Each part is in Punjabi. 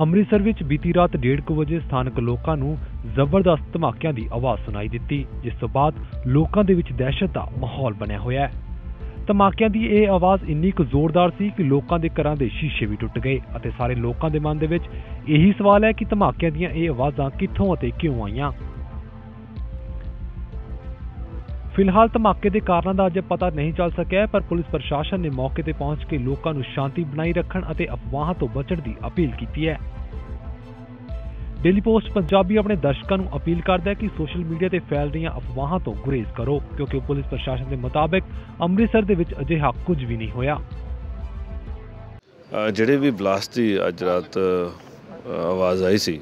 ਅੰਮ੍ਰਿਤਸਰ ਵਿੱਚ ਬੀਤੀ ਰਾਤ 1:30 ਵਜੇ ਸਥਾਨਕ ਲੋਕਾਂ ਨੂੰ ਜ਼ਬਰਦਸਤ ਧਮਾਕਿਆਂ ਦੀ ਆਵਾਜ਼ ਸੁਣਾਈ ਦਿੱਤੀ, ਜਿਸ ਤੋਂ ਬਾਅਦ ਲੋਕਾਂ ਦੇ ਵਿੱਚ ਦਹਿਸ਼ਤ ਦਾ ਮਾਹੌਲ ਬਣਿਆ ਹੋਇਆ ਹੈ। ਧਮਾਕਿਆਂ ਦੀ ਇਹ ਆਵਾਜ਼ ਇੰਨੀ ਕੁ ਜ਼ੋਰਦਾਰ ਸੀ ਕਿ ਲੋਕਾਂ ਦੇ ਘਰਾਂ ਦੇ ਸ਼ੀਸ਼ੇ ਵੀ ਟੁੱਟ ਗਏ ਅਤੇ ਸਾਰੇ ਲੋਕਾਂ ਦੇ ਮਨ ਦੇ ਵਿੱਚ ਇਹੀ ਸਵਾਲ ਹੈ ਕਿ ਧਮਾਕਿਆਂ ਦੀਆਂ ਇਹ ਆਵਾਜ਼ਾਂ ਕਿੱਥੋਂ ਅਤੇ ਕਿਉਂ ਆਈਆਂ? ਫਿਲਹਾਲ ਧਮਾਕੇ ਦੇ ਕਾਰਨਾਂ ਦਾ ਅਜੇ ਪਤਾ ਨਹੀਂ ਚੱਲ ਸਕਿਆ ਪਰ ਪੁਲਿਸ ਪ੍ਰਸ਼ਾਸਨ ਨੇ ਮੌਕੇ ਤੇ ਪਹੁੰਚ ਕੇ ਲੋਕਾਂ ਨੂੰ ਸ਼ਾਂਤੀ ਬਣਾਈ ਰੱਖਣ ਅਤੇ ਅਫਵਾਹਾਂ ਤੋਂ ਬਚਣ ਦੀ ਅਪੀਲ ਕੀਤੀ ਹੈ। ਡੇਲੀ ਪੋਸਟ ਪੰਜਾਬੀ ਆਪਣੇ ਦਰਸ਼ਕਾਂ ਨੂੰ ਅਪੀਲ ਕਰਦਾ ਹੈ ਕਿ ਸੋਸ਼ਲ ਮੀਡੀਆ ਤੇ ਫੈਲ ਰਹੀਆਂ ਅਫਵਾਹਾਂ ਤੋਂ ਗੁਰੇਜ਼ ਕਰੋ, ਕਿਉਂਕਿ ਪੁਲਿਸ ਪ੍ਰਸ਼ਾਸਨ ਦੇ ਮੁਤਾਬਕ ਅੰਮ੍ਰਿਤਸਰ ਦੇ ਵਿੱਚ ਅਜਿਹਾ ਕੁਝ ਵੀ ਨਹੀਂ ਹੋਇਆ। ਜਿਹੜੇ ਵੀ ਬਲਾਸਟ ਦੀ ਅੱਜ ਰਾਤ ਆਵਾਜ਼ ਆਈ ਸੀ।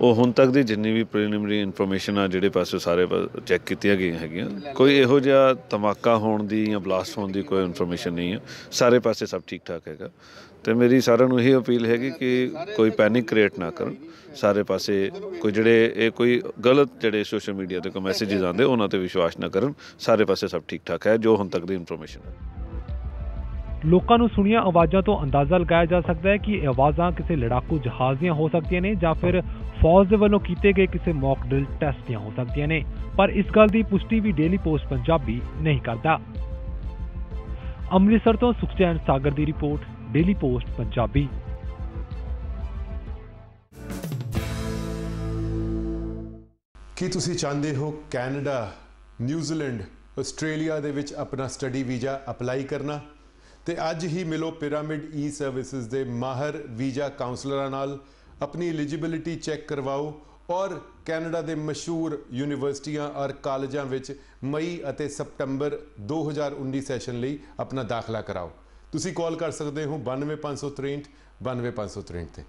ਉਹ ਹੁਣ ਤੱਕ ਦੀ ਜਿੰਨੀ ਵੀ ਪ੍ਰੀਲਿਮਿਨਰੀ ਇਨਫੋਰਮੇਸ਼ਨ ਆ, ਜਿਹੜੇ ਪਾਸੇ ਸਾਰੇ ਚੈੱਕ ਕੀਤੀਆਂ ਗਈਆਂ ਹੈਗੀਆਂ, ਕੋਈ ਇਹੋ ਜਿਹਾ ਧਮਾਕਾ ਹੋਣ ਦੀ ਜਾਂ ਬਲਾਸਟ ਹੋਣ ਦੀ ਕੋਈ ਇਨਫੋਰਮੇਸ਼ਨ ਨਹੀਂ ਹੈ ਸਾਰੇ ਪਾਸੇ ਸਭ ਠੀਕ ਠਾਕ ਹੈਗਾ। ਤੇ ਮੇਰੀ ਸਾਰਿਆਂ ਨੂੰ ਇਹ ਅਪੀਲ ਹੈਗੀ ਕਿ ਕੋਈ ਪੈਨਿਕ ਕ੍ਰੀਏਟ ਨਾ ਕਰਨ। ਸਾਰੇ ਪਾਸੇ ਕੋਈ ਜਿਹੜੇ ਇਹ ਕੋਈ ਗਲਤ ਜਿਹੜੇ ਸੋਸ਼ਲ ਮੀਡੀਆ ਤੇ ਕੋਈ ਮੈਸੇजेस ਆਉਂਦੇ, ਉਹਨਾਂ ਤੇ ਵਿਸ਼ਵਾਸ ਨਾ ਕਰਨ। ਸਾਰੇ ਪਾਸੇ ਸਭ ਠੀਕ ਠਾਕ ਹੈ, ਜੋ ਹੁਣ ਤੱਕ ਦੀ ਇਨਫੋਰਮੇਸ਼ਨ ਹੈ ਲੋਕਾਂ ਨੂੰ ਸੁਣੀਆਂ ਆਵਾਜ਼ਾਂ ਤੋਂ ਅੰਦਾਜ਼ਾ ਲਗਾਇਆ ਜਾ ਸਕਦਾ ਹੈ ਕਿ ਇਹ ਆਵਾਜ਼ਾਂ ਕਿਸੇ ਲੜਾਕੂ ਜਹਾਜ਼ ਦੀਆਂ ਹੋ ਸਕਦੀਆਂ ਨੇ ਜਾਂ ਫਿਰ ਫੌਜ ਦੇ ਵੱਲੋਂ ਕੀਤੇ ਗਏ ਕਿਸੇ ਮੌਕ ਡਰਿਲ ਟੈਸਟ ਦੀਆਂ ਹੋ ਸਕਦੀਆਂ ਨੇ। ਪਰ ਇਸ ਗੱਲ ਦੀ ਪੁਸ਼ਟੀ ਵੀ ਡੇਲੀ ਪੋਸਟ ਪੰਜਾਬੀ ਨਹੀਂ ਕਰਦਾ। ਅੰਮ੍ਰਿਤਸਰ ਤੋਂ ਸੁਖਚੈਨ ਸਾਗਰ ਦੀ ਰਿਪੋਰਟ ਡੇਲੀ ਪੋਸਟ ਪੰਜਾਬੀ। ਕੀ ਤੁਸੀਂ ਚਾਹੁੰਦੇ ਹੋ ਕੈਨੇਡਾ, ਨਿਊਜ਼ੀਲੈਂਡ, ਆਸਟ੍ਰੇਲੀਆ ਦੇ ਵਿੱਚ ਆਪਣਾ ਸਟੱਡੀ ਵੀਜ਼ਾ ਅਪਲਾਈ ਕਰਨਾ? ਤੇ ਅੱਜ ਹੀ ਮਿਲੋ ਪਿਰਾਮਿਡ ਈ ਸਰਵਿਸਿਜ਼ ਦੇ ਮਾਹਰ ਵੀਜ਼ਾ ਕਾਉਂਸਲਰਾਂ ਨਾਲ। ਆਪਣੀ ਐਲੀਜੀਬਿਲਿਟੀ ਚੈੱਕ ਕਰਵਾਓ ਔਰ ਕੈਨੇਡਾ ਦੇ ਮਸ਼ਹੂਰ ਯੂਨੀਵਰਸਿਟੀਆਂ ਔਰ ਕਾਲਜਾਂ ਵਿੱਚ ਮਈ ਅਤੇ ਸਤੰਬਰ 2019 ਸੈਸ਼ਨ ਲਈ ਆਪਣਾ ਦਾਖਲਾ ਕਰਾਓ। ਤੁਸੀਂ ਕਾਲ ਕਰ ਸਕਦੇ ਹੋ 92563 92563 ਤੇ।